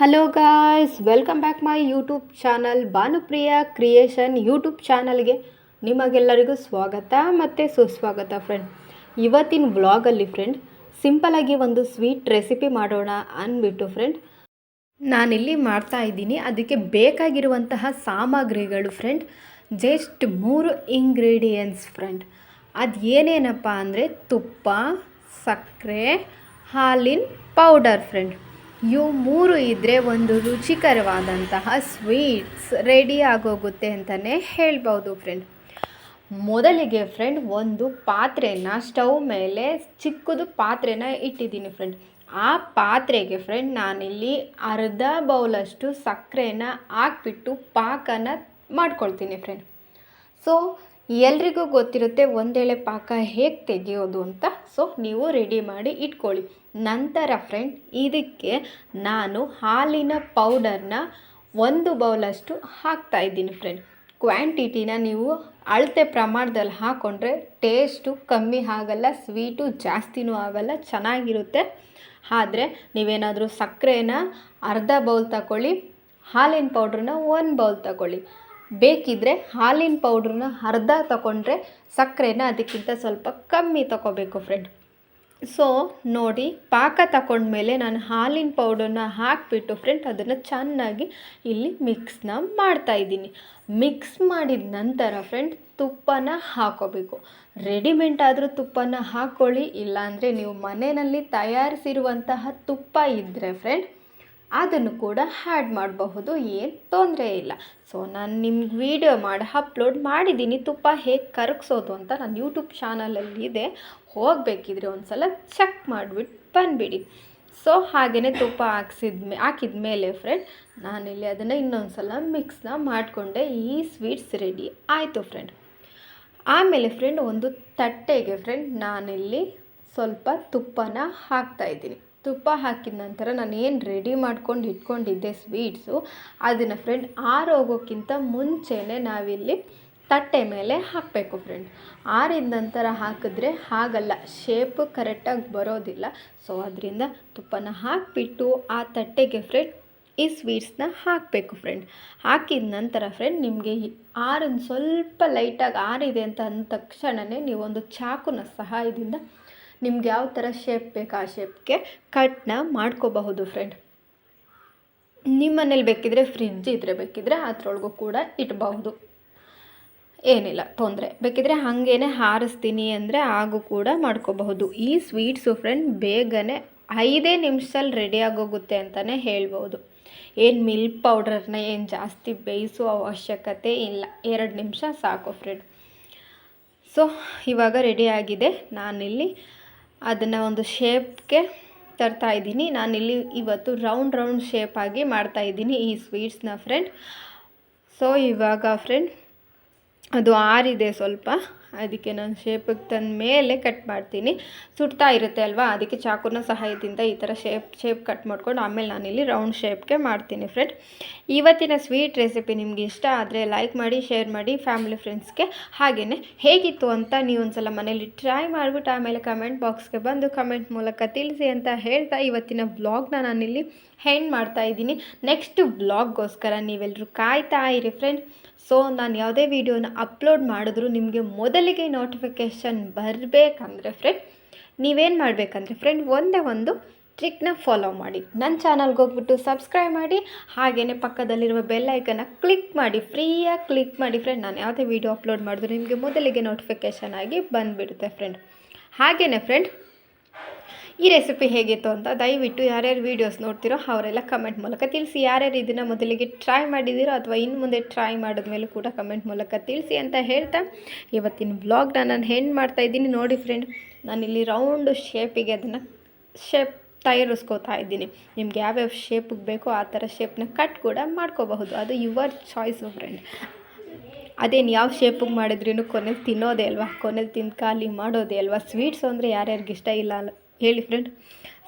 Hello guys welcome back my YouTube channel Bhanupriya creation YouTube ಚಾನಲ್ಗೆ ನಿಮಗೆಲ್ಲರಿಗೂ ಸ್ವಾಗತ ಮತ್ತು ಸುಸ್ವಾಗತ ಫ್ರೆಂಡ್ ಇವತ್ತಿನ ವ್ಲಾಗಲ್ಲಿ ಫ್ರೆಂಡ್ ಸಿಂಪಲಾಗಿ ಒಂದು ಸ್ವೀಟ್ ರೆಸಿಪಿ ಮಾಡೋಣ ಅಂದ್ಬಿಟ್ಟು ಫ್ರೆಂಡ್ ನಾನಿಲ್ಲಿ ಮಾಡ್ತಾ ಇದ್ದೀನಿ. ಅದಕ್ಕೆ ಬೇಕಾಗಿರುವಂತಹ ಸಾಮಗ್ರಿಗಳು ಫ್ರೆಂಡ್ ಜಸ್ಟ್ ಮೂರು ಇಂಗ್ರೀಡಿಯೆಂಟ್ಸ್ ಫ್ರೆಂಡ್ ಅದು ಏನೇನಪ್ಪ ಅಂದರೆ ತುಪ್ಪ, ಸಕ್ಕರೆ, ಹಾಲಿನ ಪೌಡರ್ ಫ್ರೆಂಡ್ ಇವು ಮೂರು ಇದ್ದರೆ ಒಂದು ರುಚಿಕರವಾದಂತಹ ಸ್ವೀಟ್ಸ್ ರೆಡಿ ಆಗೋಗುತ್ತೆ ಅಂತಲೇ ಹೇಳ್ಬೋದು ಫ್ರೆಂಡ್ ಮೊದಲಿಗೆ ಫ್ರೆಂಡ್ ಒಂದು ಪಾತ್ರೆನ ಸ್ಟವ್ ಮೇಲೆ ಚಿಕ್ಕದು ಪಾತ್ರೆನ ಇಟ್ಟಿದ್ದೀನಿ ಫ್ರೆಂಡ್ ಆ ಪಾತ್ರೆಗೆ ಫ್ರೆಂಡ್ ನಾನಿಲ್ಲಿ ಅರ್ಧ ಬೌಲಷ್ಟು ಸಕ್ಕರೆನ ಹಾಕ್ಬಿಟ್ಟು ಪಾಕನ ಮಾಡ್ಕೊಳ್ತೀನಿ ಫ್ರೆಂಡ್ ಸೊ ಎಲ್ರಿಗೂ ಗೊತ್ತಿರುತ್ತೆ ಒಂದೇಳೆ ಪಾಕ ಹೇಗೆ ತೆಗೆಯೋದು ಅಂತ. ಸೊ ನೀವು ರೆಡಿ ಮಾಡಿ ಇಟ್ಕೊಳ್ಳಿ. ನಂತರ ಫ್ರೆಂಡ್ ಇದಕ್ಕೆ ನಾನು ಹಾಲಿನ ಪೌಡರ್ನ ಒಂದು ಬೌಲಷ್ಟು ಹಾಕ್ತಾ ಇದ್ದೀನಿ ಫ್ರೆಂಡ್ ಕ್ವಾಂಟಿಟಿನ ನೀವು ಅಳತೆ ಪ್ರಮಾಣದಲ್ಲಿ ಹಾಕ್ಕೊಂಡ್ರೆ ಟೇಸ್ಟು ಕಮ್ಮಿ ಆಗಲ್ಲ ಸ್ವೀಟು ಜಾಸ್ತಿನೂ ಆಗಲ್ಲ, ಚೆನ್ನಾಗಿರುತ್ತೆ. ಆದರೆ, ನೀವೇನಾದರೂ ಸಕ್ಕರೆನ ಅರ್ಧ ಬೌಲ್ ತಗೊಳ್ಳಿ ಹಾಲಿನ ಪೌಡ್ರನ್ನ ಒಂದು ಬೌಲ್ ತಗೊಳ್ಳಿ ಬೇಕಿದ್ದರೆ ಹಾಲಿನ ಪೌಡ್ರನ್ನ ಅರ್ಧ ತಗೊಂಡ್ರೆ ಸಕ್ಕರೆನ ಅದಕ್ಕಿಂತ ಸ್ವಲ್ಪ ಕಮ್ಮಿ ತಗೋಬೇಕು ಫ್ರೆಂಡ್ ಸೊ ನೋಡಿ, ಪಾಕ ತಗೊಂಡ್ಮೇಲೆ ನಾನು ಹಾಲಿನ ಪೌಡರ್ನ ಹಾಕಿಬಿಟ್ಟು ಫ್ರೆಂಡ್ ಅದನ್ನು ಚೆನ್ನಾಗಿ ಇಲ್ಲಿ ಮಿಕ್ಸ್ನ ಮಾಡ್ತಾಯಿದ್ದೀನಿ ಮಿಕ್ಸ್ ಮಾಡಿದ ನಂತರ ಫ್ರೆಂಡ್ ತುಪ್ಪನ ಹಾಕೋಬೇಕು. ರೆಡಿಮೆಂಟ್ ಆದರೂ ತುಪ್ಪನ ಹಾಕ್ಕೊಳ್ಳಿ ಇಲ್ಲಾಂದರೆ ನೀವು ಮನೆಯಲ್ಲಿ ತಯಾರಿಸಿರುವಂತಹ ತುಪ್ಪ ಇದ್ದರೆ ಫ್ರೆಂಡ್ ಅದನ್ನು ಕೂಡ ಹ್ಯಾಡ್ ಮಾಡಬಹುದು, ಏನು ತೊಂದರೆ ಇಲ್ಲ. ಸೊ ನಾನು ನಿಮ್ಗೆ ವೀಡಿಯೋ ಮಾಡಿ ಅಪ್ಲೋಡ್ ಮಾಡಿದ್ದೀನಿ ತುಪ್ಪ ಹೇಗೆ ಕರಗಿಸೋದು ಅಂತ ನಾನು ಯೂಟ್ಯೂಬ್ ಚಾನಲಲ್ಲಿ ಇದೆ. ಹೋಗಬೇಕಿದ್ರೆ ಒಂದು ಸಲ ಚೆಕ್ ಮಾಡಿಬಿಟ್ಟು ಬಂದುಬಿಡಿ. ಸೊ ಹಾಗೆಯೇ ತುಪ್ಪ ಹಾಕ್ಸಿದ ಹಾಕಿದ ಮೇಲೆ ಫ್ರೆಂಡ್ ನಾನಿಲ್ಲಿ ಅದನ್ನು ಇನ್ನೊಂದು ಸಲ ಮಿಕ್ಸ್ನ ಮಾಡಿಕೊಂಡೆ. ಈ ಸ್ವೀಟ್ಸ್ ರೆಡಿ ಆಯಿತು ಫ್ರೆಂಡ್ ಆಮೇಲೆ ಫ್ರೆಂಡ್ ಒಂದು ತಟ್ಟೆಗೆ ಫ್ರೆಂಡ್ ನಾನಿಲ್ಲಿ ಸ್ವಲ್ಪ ತುಪ್ಪನ ಹಾಕ್ತಾಯಿದ್ದೀನಿ ತುಪ್ಪ ಹಾಕಿದ ನಂತರ ನಾನು ಏನು ರೆಡಿ ಮಾಡ್ಕೊಂಡು ಇಟ್ಕೊಂಡಿದ್ದೆ ಸ್ವೀಟ್ಸು ಅದನ್ನು ಫ್ರೆಂಡ್ ಆರೋಗೋಕ್ಕಿಂತ ಮುಂಚೆನೇ ನಾವಿಲ್ಲಿ ತಟ್ಟೆ ಮೇಲೆ ಹಾಕಬೇಕು ಫ್ರೆಂಡ್ ಆರಿದ ನಂತರ ಹಾಕಿದ್ರೆ ಹಾಗಲ್ಲ ಶೇಪ್ ಕರೆಕ್ಟಾಗಿ ಬರೋದಿಲ್ಲ. ಸೊ ಅದರಿಂದ ತುಪ್ಪನ ಹಾಕಿಬಿಟ್ಟು ಆ ತಟ್ಟೆಗೆ ಫ್ರೆಂಡ್ ಈ ಸ್ವೀಟ್ಸ್ನ ಹಾಕಬೇಕು ಫ್ರೆಂಡ್ ಹಾಕಿದ ನಂತರ ಫ್ರೆಂಡ್ ನಿಮಗೆ ಆರನ್ನು ಸ್ವಲ್ಪ ಲೈಟಾಗಿ ಆರಿದೆ ಅಂತ ಅಂದ ತಕ್ಷಣವೇ ನೀವೊಂದು ಚಾಕುನ ಸಹಾಯದಿಂದ ನಿಮ್ಗೆ ಯಾವ ಥರ ಶೇಪ್ ಬೇಕು ಆ ಶೇಪ್ಗೆ ಕಟ್ನ ಮಾಡ್ಕೋಬಹುದು ಫ್ರೆಂಡ್ ನಿಮ್ಮ ಮನೇಲಿ ಬೇಕಿದ್ರೆ ಫ್ರಿಜ್ ಇದ್ರೆ ಬೇಕಿದ್ರೆ ಅದ್ರೊಳಗೂ ಕೂಡ ಇಟ್ಬಹುದು ಏನಿಲ್ಲ, ತೊಂದರೆ. ಬೇಕಿದ್ರೆ ಹಾಗೇನೆ ಹಾರಿಸ್ತೀನಿ ಅಂದರೆ ಹಾಗೂ ಕೂಡ ಮಾಡ್ಕೋಬಹುದು. ಈ ಸ್ವೀಟ್ಸು ಫ್ರೆಂಡ್ ಬೇಗನೆ ಐದೇ ನಿಮಿಷದಲ್ಲಿ ರೆಡಿ ಆಗೋಗುತ್ತೆ ಅಂತಲೇ ಹೇಳ್ಬೋದು ಏನು ಮಿಲ್ಕ್ ಪೌಡರ್ನ ಏನು ಜಾಸ್ತಿ ಬೇಯಿಸೋ ಅವಶ್ಯಕತೆ ಇಲ್ಲ. ಎರಡು ನಿಮಿಷ ಸಾಕು ಫ್ರೆಂಡ್ ಸೊ ಇವಾಗ ರೆಡಿ ಆಗಿದೆ. ನಾನಿಲ್ಲಿ ಅದನ್ನು ಒಂದು ಶೇಪ್ಗೆ ತರ್ತಾ ಇದ್ದೀನಿ. ನಾನಿಲ್ಲಿ ಇವತ್ತು ರೌಂಡ್ ರೌಂಡ್ ಶೇಪಾಗಿ ಮಾಡ್ತಾಯಿದ್ದೀನಿ ಈ ಸ್ವೀಟ್ಸ್ನ ಫ್ರೆಂಡ್ ಸೊ ಇವಾಗ ಫ್ರೆಂಡ್ ಅದು ಆರಿದೆ ಸ್ವಲ್ಪ. ಅದಕ್ಕೆ ನಾನು ಶೇಪಿಗೆ ತಂದ ಮೇಲೆ ಕಟ್ ಮಾಡ್ತೀನಿ. ಸುಡ್ತಾ ಇರುತ್ತೆ ಅಲ್ವಾ? ಅದಕ್ಕೆ ಚಾಕುನ ಸಹಾಯದಿಂದ ಈ ಥರ ಶೇಪ್ ಶೇಪ್ ಕಟ್ ಮಾಡ್ಕೊಂಡು ಆಮೇಲೆ ನಾನಿಲ್ಲಿ ರೌಂಡ್ ಶೇಪ್ಗೆ ಮಾಡ್ತೀನಿ ಫ್ರೆಂಡ್ ಇವತ್ತಿನ ಸ್ವೀಟ್ ರೆಸಿಪಿ ನಿಮಗೆ ಇಷ್ಟ ಆದರೆ ಲೈಕ್ ಮಾಡಿ ಶೇರ್ ಮಾಡಿ ಫ್ಯಾಮಿಲಿ ಫ್ರೆಂಡ್ಸ್ಗೆ ಹಾಗೆಯೇ ಹೇಗಿತ್ತು ಅಂತ ನೀವು ಒಂದು ಸಲ ಮನೇಲಿ ಟ್ರೈ ಮಾಡಿಬಿಟ್ಟು ಆಮೇಲೆ ಕಮೆಂಟ್ ಬಾಕ್ಸ್ಗೆ ಬಂದು ಕಮೆಂಟ್ ಮೂಲಕ ತಿಳಿಸಿ ಅಂತ ಹೇಳ್ತಾ ಇವತ್ತಿನ ವ್ಲಾಗ್ನ ನಾನಿಲ್ಲಿ ಹೆಂಡ್ ಮಾಡ್ತಾ ಇದ್ದೀನಿ. ನೆಕ್ಸ್ಟ್ ವ್ಲಾಗ್ಗೋಸ್ಕರ ನೀವೆಲ್ಲರೂ ಕಾಯ್ತಾ ಇರಿ ಫ್ರೆಂಡ್ ಸೊ ನಾನು ಯಾವುದೇ ವೀಡಿಯೋನ ಅಪ್ಲೋಡ್ ಮಾಡಿದ್ರು ನಿಮಗೆ ಮೊದಲಿಗೆ ನೋಟಿಫಿಕೇಷನ್ ಬರಬೇಕಂದ್ರೆ ಫ್ರೆಂಡ್ ನೀವೇನು ಮಾಡಬೇಕಂದ್ರೆ ಫ್ರೆಂಡ್ ಒಂದೇ ಒಂದು ಟ್ರಿಕ್ನ ಫಾಲೋ ಮಾಡಿ. ನನ್ನ ಚಾನಲ್ಗೆ ಹೋಗ್ಬಿಟ್ಟು ಸಬ್ಸ್ಕ್ರೈಬ್ ಮಾಡಿ ಹಾಗೆಯೇ ಪಕ್ಕದಲ್ಲಿರುವ ಬೆಲ್ಲೈಕನ್ನ ಕ್ಲಿಕ್ ಮಾಡಿ ಫ್ರೀಯಾಗಿ ಕ್ಲಿಕ್ ಮಾಡಿ ಫ್ರೆಂಡ್ ನಾನು ಯಾವುದೇ ವೀಡಿಯೋ ಅಪ್ಲೋಡ್ ಮಾಡಿದ್ರು ನಿಮಗೆ ಮೊದಲಿಗೆ ನೋಟಿಫಿಕೇಷನ್ ಆಗಿ ಬಂದುಬಿಡುತ್ತೆ ಫ್ರೆಂಡ್ ಹಾಗೆಯೇ ಫ್ರೆಂಡ್ ಈ ರೆಸಿಪಿ ಹೇಗಿತ್ತು ಅಂತ ದಯವಿಟ್ಟು ಯಾರ್ಯಾರು ವೀಡಿಯೋಸ್ ನೋಡ್ತಿರೋ ಅವರೆಲ್ಲ ಕಮೆಂಟ್ ಮೂಲಕ ತಿಳಿಸಿ. ಯಾರ್ಯಾರು ಇದನ್ನು ಮೊದಲಿಗೆ ಟ್ರೈ ಮಾಡಿದ್ದೀರೋ ಅಥವಾ ಇನ್ನು ಮುಂದೆ ಟ್ರೈ ಮಾಡಿದ್ಮೇಲೂ ಕೂಡ ಕಮೆಂಟ್ ಮೂಲಕ ತಿಳಿಸಿ ಅಂತ ಹೇಳ್ತಾ. ಇವತ್ತಿನ ಬ್ಲಾಗ್ನ ನಾನು ಹೆಣ್ಣು ಮಾಡ್ತಾಯಿದ್ದೀನಿ ನೋಡಿ ಫ್ರೆಂಡ್ ನಾನಿಲ್ಲಿ ರೌಂಡು ಶೇಪಿಗೆ ಅದನ್ನು ಶೇಪ್ ತಯಾರಿಸ್ಕೋತಾ ಇದ್ದೀನಿ. ನಿಮ್ಗೆ ಯಾವ್ಯಾವ ಶೇಪಿಗೆ ಬೇಕೋ ಆ ಥರ ಶೇಪ್ನ ಕಟ್ ಕೂಡ ಮಾಡ್ಕೋಬಹುದು. ಅದು ಯುವರ್ ಚಾಯ್ಸು ಫ್ರೆಂಡ್ ಅದೇನು ಯಾವ ಶೇಪಿಗೆ ಮಾಡಿದ್ರೂ ಕೊನೆಲಿ ತಿನ್ನೋದೇ ಅಲ್ವಾ? ಕೊನೆಲಿ ತಿಂದು ಖಾಲಿ ಮಾಡೋದೇ ಅಲ್ವಾ? ಸ್ವೀಟ್ಸು ಅಂದರೆ ಯಾರ್ಯಾರಿಗೆ ಇಷ್ಟ ಇಲ್ಲ ಹೇಳಿ ಫ್ರೆಂಡ್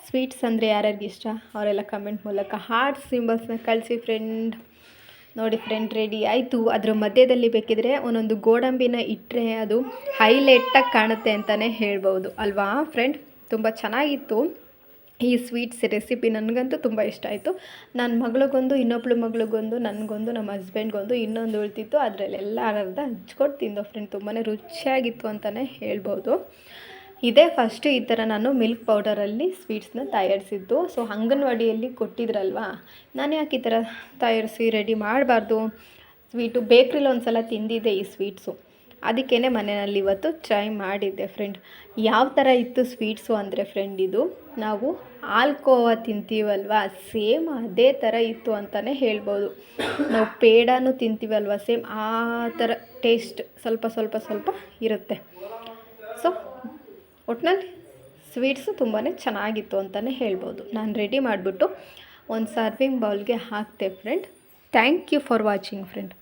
ಸ್ವೀಟ್ಸ್ ಅಂದರೆ ಯಾರ್ಯಾರಿಗೆ ಇಷ್ಟ? ಅವರೆಲ್ಲ ಕಮೆಂಟ್ ಮೂಲಕ ಹಾರ್ಟ್ ಸಿಂಬಲ್ಸ್ನ ಕಳಿಸಿ ಫ್ರೆಂಡ್ ನೋಡಿ ಫ್ರೆಂಡ್ ರೆಡಿ ಆಯಿತು. ಅದರ ಮಧ್ಯದಲ್ಲಿ ಬೇಕಿದ್ರೆ ಒಂದೊಂದು ಗೋಡಂಬಿನ ಇಟ್ಟರೆ ಅದು ಹೈಲೈಟಾಗಿ ಕಾಣುತ್ತೆ ಅಂತಲೇ ಹೇಳ್ಬೋದು ಅಲ್ವಾ ಫ್ರೆಂಡ್ ತುಂಬ ಚೆನ್ನಾಗಿತ್ತು. ಈ ಸ್ವೀಟ್ಸ್ ರೆಸಿಪಿ ನನಗಂತೂ ತುಂಬ ಇಷ್ಟ ಆಯಿತು. ನನ್ನ ಮಗಳಿಗೊಂದು, ಇನ್ನೊಬ್ಳು ಮಗಳಿಗೊಂದು, ನನಗೊಂದು, ನಮ್ಮ ಹಸ್ಬೆಂಡ್ಗೊಂದು ಇನ್ನೊಂದು ಉಳ್ತಿತ್ತು. ಅದರಲ್ಲೆಲ್ಲ ಅರ್ಧ ಹಚ್ಕೊಟ್ಟು ತಿಂದೋ ಫ್ರೆಂಡ್ ತುಂಬಾ ರುಚಿಯಾಗಿತ್ತು ಅಂತಲೇ ಹೇಳ್ಬೋದು ಇದೇ. ಫಸ್ಟು ಈ ಥರ ನಾನು ಮಿಲ್ಕ್ ಪೌಡರಲ್ಲಿ ಸ್ವೀಟ್ಸ್ನ ತಯಾರಿಸಿದ್ದು. ಸೊ ಅಂಗನವಾಡಿಯಲ್ಲಿ ಕೊಟ್ಟಿದ್ರಲ್ವಾ? ನಾನು ಯಾಕೆ ಈ ಥರ ತಯಾರಿಸಿ ರೆಡಿ ಮಾಡಬಾರ್ದು? ಸ್ವೀಟು ಬೇಕ್ರಿಲಿ ಒಂದು ಸಲ ತಿಂದಿದ್ದೆ ಈ ಸ್ವೀಟ್ಸು ಅದಕ್ಕೇ ಮನೆಯಲ್ಲಿ ಇವತ್ತು ಟ್ರೈ ಮಾಡಿದ್ದೆ ಫ್ರೆಂಡ್ ಯಾವ ಥರ ಇತ್ತು ಸ್ವೀಟ್ಸು ಅಂದರೆ ಫ್ರೆಂಡ್ ಇದು? ನಾವು ಆಲ್ಕೋವಾ ತಿಂತೀವಲ್ವ? ಸೇಮ್ ಅದೇ ಥರ ಇತ್ತು ಅಂತಲೇ ಹೇಳ್ಬೋದು. ನಾವು ಪೇಡಾನು ತಿಂತೀವಲ್ವ? ಸೇಮ್ ಆ ಥರ ಟೇಸ್ಟ್ ಸ್ವಲ್ಪ ಸ್ವಲ್ಪ ಸ್ವಲ್ಪ ಇರುತ್ತೆ. ಸೊ ಒಟ್ನಲ್ಲಿ ಸ್ವೀಟ್ಸು ತುಂಬಾ ಚೆನ್ನಾಗಿತ್ತು ಅಂತಲೇ ಹೇಳ್ಬೋದು. ನಾನು ರೆಡಿ ಮಾಡಿಬಿಟ್ಟು ಒಂದು ಸರ್ವಿಂಗ್ ಬೌಲ್ಗೆ ಹಾಕ್ತೆ friend thank you for watching friend